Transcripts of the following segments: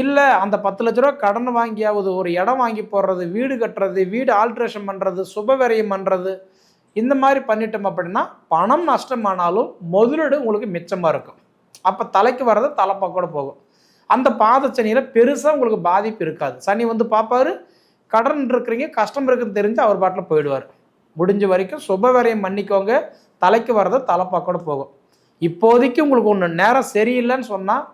இல்லை அந்த பத்து லட்ச ரூபா கடன் வாங்கியாவது ஒரு இடம் வாங்கி போடுறது வீடு கட்டுறது வீடு ஆல்ட்ரேஷன் பண்ணுறது சுபவிரயம் பண்ணுறது இந்த மாதிரி பண்ணிட்டோம் அப்படின்னா பணம் நஷ்டமானாலும் முதலீடு உங்களுக்கு மிச்சமாக இருக்கும். அப்போ தலைக்கு வர்றது தலைப்பாக்கூட போகும். அந்த பாதச்சனியில் பெருசாக உங்களுக்கு பாதிப்பு இருக்காது. சனி வந்து பார்ப்பாரு கடன் இருக்கிறீங்க கஷ்டம் இருக்குன்னு தெரிஞ்சு அவர் பாட்டில் போயிடுவார். முடிஞ்ச வரைக்கும் சுபவரையும் பண்ணிக்கோங்க தலைக்கு வர்றது தலைப்பாக்கூட போகும். இப்போதைக்கு உங்களுக்கு ஒன்று நேரம் சரியில்லைன்னு சொன்னால்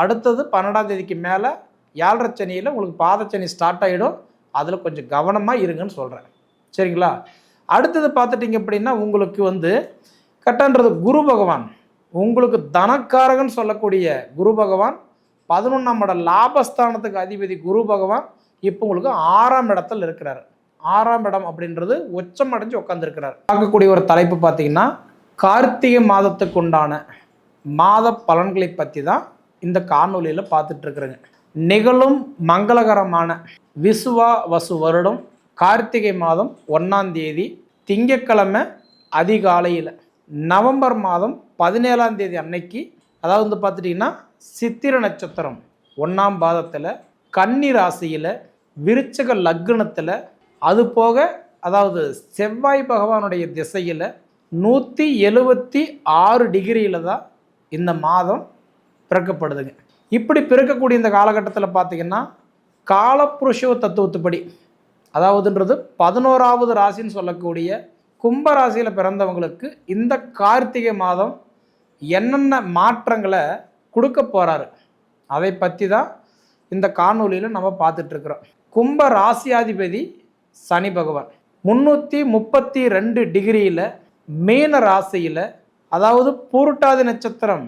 அடுத்தது பன்னெண்டாம் தேதிக்கு மேலே ஏழரை சனியில் உங்களுக்கு பாதச்சனி ஸ்டார்ட் ஆகிடும் அதில் கொஞ்சம் கவனமாக இருங்கன்னு சொல்கிறேன் சரிங்களா? அடுத்தது பார்த்துட்டிங்க அப்படின்னா உங்களுக்கு வந்து கட்டன்றது குரு பகவான். உங்களுக்கு தனக்காரகன் சொல்லக்கூடிய குரு பகவான். பதினொன்றாம் இடம் லாபஸ்தானத்துக்கு அதிபதி குரு பகவான். இப்போ உங்களுக்கு ஆறாம் இடத்துல இருக்கிறார். ஆறாம் இடம் அப்படின்றது உச்சம் அடைஞ்சு உட்காந்துருக்கிறார் பார்க்கக்கூடிய ஒரு தலைப்பு பார்த்தீங்கன்னா கார்த்திகை மாதத்துக்கு உண்டான மாத பலன்களை பற்றி தான் இந்த காணொலியில் பார்த்துட்ருக்குறேங்க. நிகழும் மங்களகரமான விசுவா வசு வருடம் கார்த்திகை மாதம் ஒன்றாம் தேதி திங்கக்கிழமை அதிகாலையில். நவம்பர் மாதம் பதினேழாம் தேதி அன்னைக்கு அதாவது வந்து பார்த்துட்டிங்கன்னா சித்திர நட்சத்திரம் ஒன்றாம் பாதத்தில் கன்னி ராசியில் விருச்சக லக்னத்தில் அது போக அதாவது செவ்வாய் பகவானுடைய திசையில் நூற்றி எழுபத்தி ஆறு டிகிரியில் தான் இந்த மாதம் பிறக்கப்படுதுங்க. இப்படி பிறக்கக்கூடிய இந்த காலகட்டத்தில் பார்த்தீங்கன்னா காலப்புருஷ தத்துவத்துப்படி அதாவதுன்றது பதினோராவது ராசின்னு சொல்லக்கூடிய கும்ப ராசியில் பிறந்தவங்களுக்கு இந்த கார்த்திகை மாதம் என்னென்ன மாற்றங்களை கொடுக்க போகிறாரு அதை பற்றி தான் இந்த காணொலியில் நம்ம பார்த்துட்ருக்குறோம். கும்ப ராசியாதிபதி சனி பகவான் முந்நூற்றி முப்பத்தி ரெண்டு டிகிரியில் மீன ராசியில் அதாவது பூருட்டாதி நட்சத்திரம்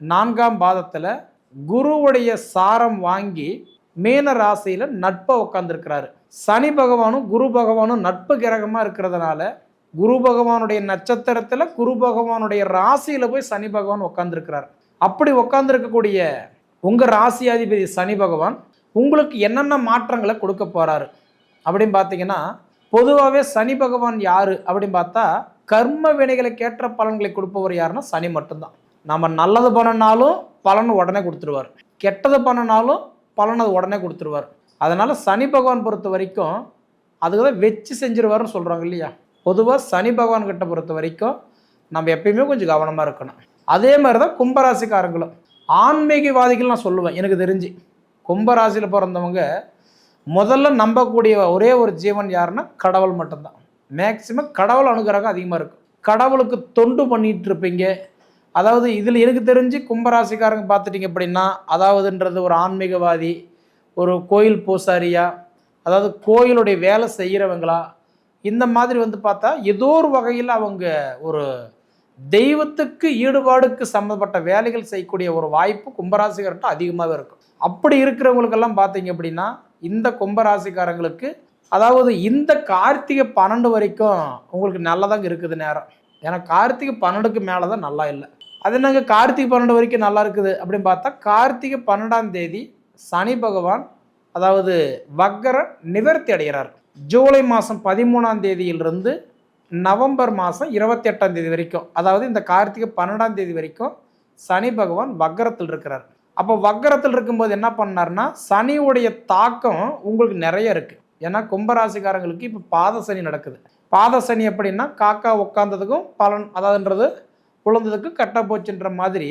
நான்காம் பாதத்தில் குருவுடைய சாரம் வாங்கி மீன ராசியில் நட்பை உட்காந்துருக்கிறாரு சனி பகவானும் குரு பகவானும் நட்பு கிரகமாக இருக்கிறதுனால குரு பகவானுடைய நட்சத்திரத்தில் குரு பகவானுடைய ராசியில் போய் சனி பகவான் உட்காந்துருக்கிறார் அப்படி உட்காந்துருக்கக்கூடிய உங்கள் ராசியாதிபதி சனி பகவான் உங்களுக்கு என்னென்ன மாற்றங்களை கொடுக்க போகிறாரு அப்படின்னு பார்த்தீங்கன்னா பொதுவாகவே சனி பகவான் யார் அப்படின்னு பார்த்தா கர்ம வினைகளுக்கு ஏற்ற பலன்களை கொடுப்பவர் யாருன்னா சனி மட்டும்தான். நம்ம நல்லது பண்ணினாலும் பலன் உடனே கொடுத்துருவார். கெட்டது பண்ணினாலும் பலன் அது உடனே கொடுத்துருவார். அதனால் சனி பகவான் பொறுத்த வரைக்கும் அதுக்கு தான் வச்சு செஞ்சிருவாருன்னு சொல்கிறாங்க இல்லையா? பொதுவாக சனி பகவான் கிட்ட பொறுத்த வரைக்கும் நம்ம எப்பயுமே கொஞ்சம் கவனமாக இருக்கணும். அதே மாதிரி தான் கும்பராசிக்காரங்களும். ஆன்மீகவாதிகள் நான் சொல்லுவேன் எனக்கு தெரிஞ்சு. கும்பராசியில் பிறந்தவங்க முதல்ல நம்பக்கூடிய ஒரே ஒரு ஜீவன் யாருன்னா கடவுள் மட்டும்தான். மேக்சிமம் கடவுள் அனுகிரகம் அதிகமாக இருக்கும். கடவுளுக்கு தொண்டு பண்ணிகிட்டு இருப்பீங்க. அதாவது இதில் எனக்கு தெரிஞ்சு கும்பராசிக்காரங்க பார்த்துட்டிங்க அப்படின்னா அதாவதுன்றது ஒரு ஆன்மீகவாதி ஒரு கோயில் பூசாரியா அதாவது கோயிலுடைய வேலை செய்கிறவங்களா இந்த மாதிரி வந்து பார்த்தா ஏதோ ஒரு வகையில் அவங்க ஒரு தெய்வத்துக்கு ஈடுபாடுக்கு சம்மந்தப்பட்ட வேலைகள் செய்யக்கூடிய ஒரு வாய்ப்பு கும்பராசிக்கார்ட்ட அதிகமாகவே இருக்கும். அப்படி இருக்கிறவங்களுக்கெல்லாம் பார்த்தீங்க அப்படின்னா இந்த கும்பராசிக்காரங்களுக்கு அதாவது இந்த கார்த்திகை பன்னெண்டு வரைக்கும் உங்களுக்கு நல்லதாங்க இருக்குது நேரம். ஏன்னா கார்த்திகை பன்னெண்டுக்கு மேலே தான் நல்லா இல்லை. அது என்னங்க கார்த்திகை பன்னெண்டு வரைக்கும் நல்லா இருக்குது அப்படின்னு பார்த்தா கார்த்திகை பன்னெண்டாம் தேதி சனி பகவான் அதாவது வக்கர நிவர்த்தி அடைகிறார். ஜூலை மாதம் பதிமூணாம் தேதியிலிருந்து நவம்பர் மாதம் இருபத்தி எட்டாம் தேதி வரைக்கும் அதாவது இந்த கார்த்திகை பன்னெண்டாம் தேதி வரைக்கும் சனி பகவான் வக்கரத்தில் இருக்கிறார். அப்போ வக்கரத்தில் இருக்கும்போது என்ன பண்ணார்னா சனியுடைய தாக்கம் உங்களுக்கு நிறைய இருக்குது ஏன்னா கும்பராசிக்காரங்களுக்கு இப்போ பாத சனி நடக்குது. பாத சனி எப்படின்னா காக்கா உட்காந்ததுக்கும் பலன் அதாவதுன்றது குழந்ததுக்கு கட்ட போச்சுன்ற மாதிரி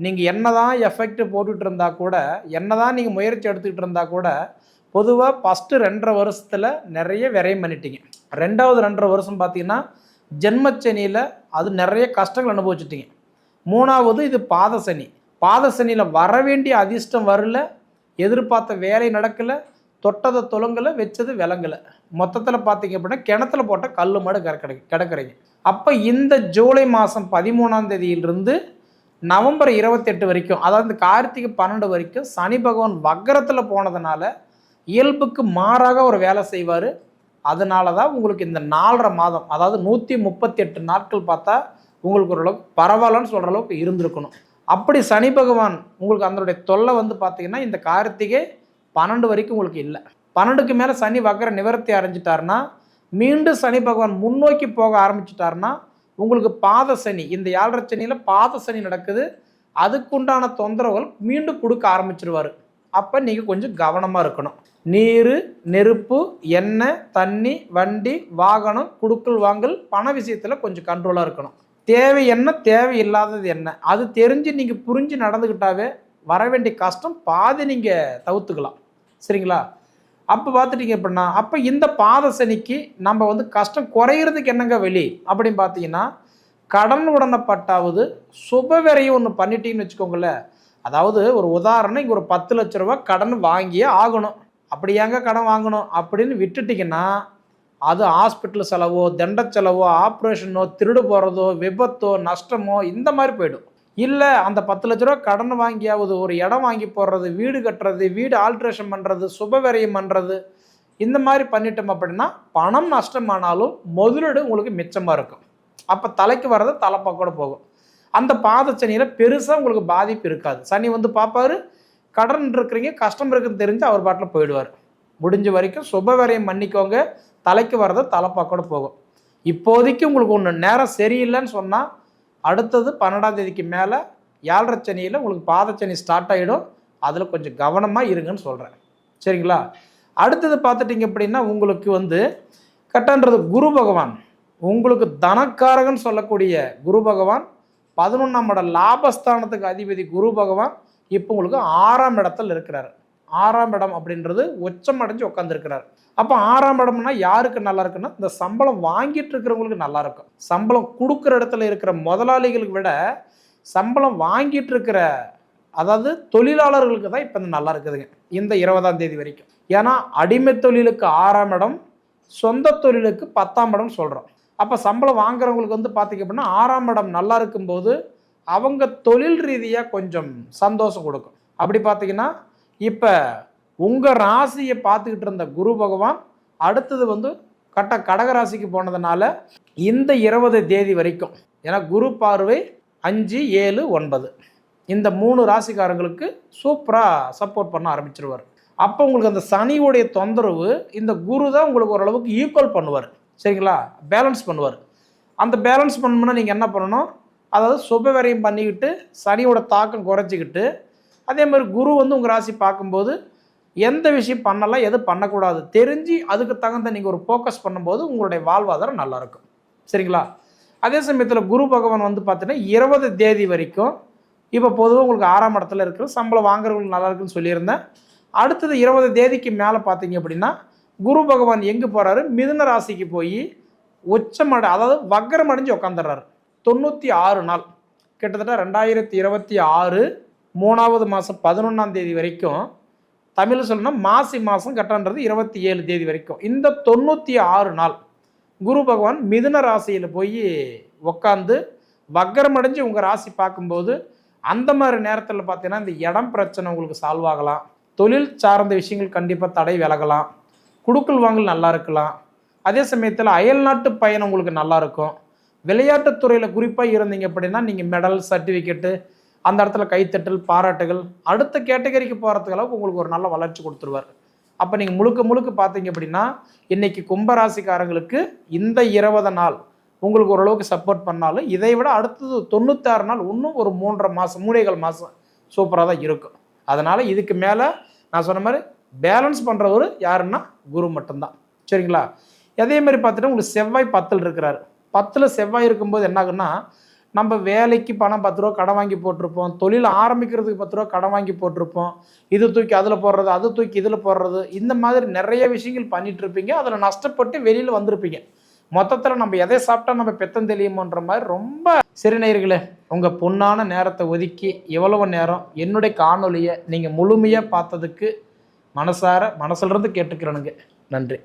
நீங்கள் என்ன தான் எஃபெக்ட் போட்டுட்டு இருந்தால் கூட என்ன தான் நீங்கள் முயற்சி எடுத்துக்கிட்டு இருந்தால் கூட பொதுவாக ஃபஸ்ட்டு ரெண்டரை வருஷத்தில் நிறைய விரயம் பண்ணிட்டீங்க. ரெண்டாவது ரெண்டரை வருஷம் பார்த்தீங்கன்னா ஜென்மச்சனியில் அது நிறைய கஷ்டங்கள் அனுபவிச்சிட்டீங்க. மூணாவது இது பாதசனி. பாதசனியில் பாத சனியில் வர வேண்டிய அதிர்ஷ்டம் வரல எதிர்பார்த்த வேலை நடக்கலை தொட்டதை தொலங்கலை வச்சது விலங்கலை. மொத்தத்தில் பார்த்தீங்க அப்படின்னா கிணத்துல போட்டால் கல் மாடு கிடக்கு கிடக்குறீங்க. அப்போ இந்த ஜூலை மாதம் பதிமூணாம் தேதியிலிருந்து நவம்பர் இருபத்தெட்டு வரைக்கும் அதாவது இந்த கார்த்திகை பன்னெண்டு வரைக்கும் சனி பகவான் வக்கரத்தில் போனதுனால இயல்புக்கு மாறாக ஒரு வேலை செய்வார். அதனால தான் உங்களுக்கு இந்த நாலரை மாதம் அதாவது நூற்றி முப்பத்தி எட்டு நாட்கள் பார்த்தா உங்களுக்கு ஓரளவுக்கு பரவாயில்லன்னு சொல்கிற அளவுக்கு இருந்திருக்கணும். அப்படி சனி பகவான் உங்களுக்கு அதனுடைய தொல்லை வந்து பார்த்திங்கன்னா இந்த கார்த்திகை பன்னெண்டு வரைக்கும் உங்களுக்கு இல்லை. பன்னெண்டுக்கு மேலே சனி வக்கர நிவர்த்தி அடைஞ்சிட்டாருன்னா மீண்டும் சனி பகவான் முன்னோக்கி போக ஆரம்பிச்சிட்டாருன்னா உங்களுக்கு பாத சனி இந்த ஏழரை சனியில் பாத சனி நடக்குது. அதுக்குண்டான தொந்தரவுகள் மீண்டும் கொடுக்க ஆரம்பிச்சிருவார். அப்போ நீங்கள் கொஞ்சம் கவனமாக இருக்கணும். நீர் நெருப்பு எண்ணெய் தண்ணி வண்டி வாகனம் குடுக்கல் வாங்கல் பண விஷயத்தில் கொஞ்சம் கண்ட்ரோலாக இருக்கணும். தேவை என்ன தேவை இல்லாதது என்ன? அது தெரிஞ்சு நீங்கள் புரிஞ்சு நடந்துக்கிட்டாவே வர வேண்டிய கஷ்டம் பாதி நீங்கள் தவிர்த்துக்கலாம். சரிங்களா? அப்போ பார்த்துட்டீங்க அப்படின்னா அப்போ இந்த பாத சனிக்கு நம்ம வந்து கஷ்டம் குறையிறதுக்கு என்னங்க வெளி அப்படின்னு பார்த்தீங்கன்னா கடன் உடனப்பட்டாவது சுப விரையும் ஒன்று பண்ணிட்டீங்கன்னு வச்சுக்கோங்களேன். அதாவது ஒரு உதாரணம் இங்கே ஒரு பத்து லட்ச ரூபா கடன் வாங்கியே ஆகணும். அப்படி ஏங்க கடன் வாங்கணும்? அப்படின்னு விட்டுட்டிங்கன்னா அது ஹாஸ்பிட்டல் செலவோ தண்ட செலவோ ஆப்ரேஷனோ திருடு போகிறதோ விபத்தோ நஷ்டமோ இந்த மாதிரி போயிடும். இல்லை அந்த பத்து லட்ச ரூபா கடன் வாங்கியாவது ஒரு இடம் வாங்கி போடுறது வீடு கட்டுறது வீடு ஆல்ட்ரேஷன் பண்ணுறது சுபவரியம் பண்ணுறது இந்த மாதிரி பண்ணிட்டோம் அப்படின்னா பணம் நஷ்டமானாலும் முதலீடு உங்களுக்கு மிச்சமாக இருக்கும். அப்போ தலைக்கு வர்றது கூட போகும். அந்த பாதச்சனியில் பெருசாக உங்களுக்கு பாதிப்பு இருக்காது. சனி வந்து பார்ப்பாரு கடன் இருக்கிறீங்க கஷ்டம் இருக்குன்னு தெரிஞ்சு அவர் பாட்டில் போயிடுவார். முடிஞ்ச வரைக்கும் சுபவரையும் மன்னிக்கோங்க பண்ணிக்கோங்க தலைக்கு வர்றது கூட போகும். இப்போதைக்கு உங்களுக்கு ஒன்று நேரம் சரியில்லைன்னு சொன்னால் அடுத்தது பன்னெண்டாம் தேதிக்கு மேலே ஏழரை சனியில் உங்களுக்கு பாதச்சனி ஸ்டார்ட் ஆகிடும் அதில் கொஞ்சம் கவனமாக இருங்கன்னு சொல்கிறேன் சரிங்களா? அடுத்தது பார்த்துட்டிங்க அப்படின்னா உங்களுக்கு வந்து கட்டன்றது குரு பகவான். உங்களுக்கு தனக்காரகன் சொல்லக்கூடிய குரு பகவான். பதினொன்றாம் இடம் லாபஸ்தானத்துக்கு அதிபதி குரு பகவான். இப்போ உங்களுக்கு ஆறாம் இடத்துல இருக்கிறார். ஆறாம் இடம் அப்படின்றது உச்சம் அடைஞ்சு உட்காந்துருக்கிறார் அப்போ ஆறாம் இடம்னா யாருக்கு நல்லா இருக்குன்னா இந்த சம்பளம் வாங்கிட்டு இருக்கிறவங்களுக்கு நல்லா இருக்கும் சம்பளம் கொடுக்குற இடத்துல இருக்கிற முதலாளிகளுக்கு விட சம்பளம் வாங்கிட்டு இருக்கிற அதாவது தொழிலாளர்களுக்கு தான் இப்போ நல்லா இருக்குதுங்க இந்த இருபதாம் தேதி வரைக்கும். ஏன்னா அடிமை தொழிலுக்கு ஆறாம் இடம் சொந்த தொழிலுக்கு பத்தாம் இடம் சொல்கிறோம் அப்போ சம்பளம் வாங்குறவங்களுக்கு வந்து பார்த்திங்க அப்படின்னா ஆறாம் இடம் நல்லா இருக்கும்போது அவங்க தொழில் ரீதியாக கொஞ்சம் சந்தோஷம் கொடுக்கும். அப்படி பார்த்தீங்கன்னா இப்போ உங்கள் ராசியை பார்த்துக்கிட்டு இருந்த குரு பகவான் அடுத்தது வந்து கட்ட கடகராசிக்கு போனதுனால இந்த இருபது தேதி வரைக்கும் ஏன்னா குரு பார்வை அஞ்சு ஏழு ஒன்பது. இந்த மூணு ராசிக்காரங்களுக்கு சூப்பராக சப்போர்ட் பண்ண ஆரம்பிச்சிருவார். அப்போ உங்களுக்கு அந்த சனியுடைய தொந்தரவு இந்த குரு தான் உங்களுக்கு ஓரளவுக்கு ஈக்குவல் பண்ணுவார். சரிங்களா? பேலன்ஸ் பண்ணுவார். அந்த பேலன்ஸ் பண்ணணும்னா நீங்கள் என்ன பண்ணணும்? அதாவது சுபவரையும் பண்ணிக்கிட்டு சனியோட தாக்கம் குறைச்சிக்கிட்டு அதே மாதிரி குரு வந்து உங்கள் ராசி பார்க்கும்போது எந்த விஷயம் பண்ணலாம் எது பண்ணக்கூடாது தெரிஞ்சு அதுக்கு தகுந்த நீங்கள் ஒரு ஃபோக்கஸ் பண்ணும்போது உங்களுடைய வாழ்வாதாரம் நல்லாயிருக்கும் சரிங்களா? அதே சமயத்தில் குரு பகவான் வந்து பார்த்தீங்கன்னா இருபது தேதி வரைக்கும் இப்போ பொதுவாக உங்களுக்கு ஆறாம் இடத்துல இருக்கிற சம்பளம் வாங்குறவங்களுக்கு நல்லா இருக்குன்னு சொல்லியிருந்தேன். அடுத்தது இருபது தேதிக்கு மேலே பார்த்தீங்க அப்படின்னா குரு பகவான் எங்கே போகிறாரு மிதுன ராசிக்கு போய் உச்சமடை அதாவது வக்கரம் அடைஞ்சு உட்காந்துடுறாரு தொண்ணூற்றி ஆறு நாள். கிட்டத்தட்ட ரெண்டாயிரத்தி இருபத்தி ஆறு மூணாவது மாதம் பதினொன்றாம் தேதி வரைக்கும் தமிழ் சொல்லணும் மாசி மாதம் கட்டன்றது இருபத்தி ஏழு தேதி வரைக்கும். இந்த தொண்ணூற்றி ஆறு நாள் குரு பகவான் மிதுன ராசியில் போய் உக்காந்து வக்கரமடைஞ்சு உங்கள் ராசி பார்க்கும்போது அந்த மாதிரி நேரத்தில் பார்த்தீங்கன்னா இந்த இடம் பிரச்சனை உங்களுக்கு சால்வ் ஆகலாம். தொழில் சார்ந்த விஷயங்கள் கண்டிப்பாக தடை விலகலாம். குடுக்கல் வாங்கல் நல்லா இருக்கலாம். அதே சமயத்தில் அயல்நாட்டு பயணம் உங்களுக்கு நல்லா இருக்கும். விளையாட்டுத்துறையில் குறிப்பாக இருந்தீங்க அப்படின்னா நீங்கள் மெடல் சர்டிஃபிகேட்டு அந்த இடத்துல கைத்தட்டல் பாராட்டுகள் அடுத்த கேட்டகரிக்கு போகிறதுக்கு அளவுக்கு உங்களுக்கு ஒரு நல்ல வளர்ச்சி கொடுத்துருவார். அப்போ நீங்கள் முழுக்க முழுக்க பார்த்தீங்க அப்படின்னா இன்னைக்கு கும்பராசிக்காரங்களுக்கு இந்த இருபது நாள் உங்களுக்கு ஓரளவுக்கு சப்போர்ட் பண்ணாலும் இதை விட அடுத்தது தொண்ணூத்தாறு நாள் இன்னும் ஒரு மூன்றரை மாதம் மூடைகள் மாதம் சூப்பராக தான் இருக்கும். அதனால் இதுக்கு மேலே நான் சொன்ன மாதிரி பேலன்ஸ் பண்ணுறவர் யாருன்னா குரு மட்டும்தான். சரிங்களா? அதே மாதிரி பார்த்துட்டு உங்களுக்கு செவ்வாய் பத்தில் இருக்கிறாரு. பத்தில் செவ்வாய் இருக்கும்போது என்ன ஆகுன்னா நம்ம வேலைக்கு பணம் பத்து ரூபா கடன் வாங்கி போட்டிருப்போம். தொழில் ஆரம்பிக்கிறதுக்கு பத்து ரூபா கடன் வாங்கி போட்டிருப்போம். இது தூக்கி அதில் போடுறது அது தூக்கி இதில் போடுறது இந்த மாதிரி நிறைய விஷயங்கள் பண்ணிட்டு இருப்பீங்க. அதில் நஷ்டப்பட்டு வெளியில் வந்திருப்பீங்க. மொத்தத்தில் நம்ம எதை சாப்பிட்டா நம்ம பெத்தம் தெரியுமோன்ற மாதிரி ரொம்ப சிறுநீர்களே உங்கள் பொண்ணான நேரத்தை ஒதுக்கி எவ்வளவு நேரம் என்னுடைய காணொலியை நீங்கள் முழுமையாக பார்த்ததுக்கு மனசார மனசிலிருந்து கேட்டுக்கிறேனுங்க. நன்றி.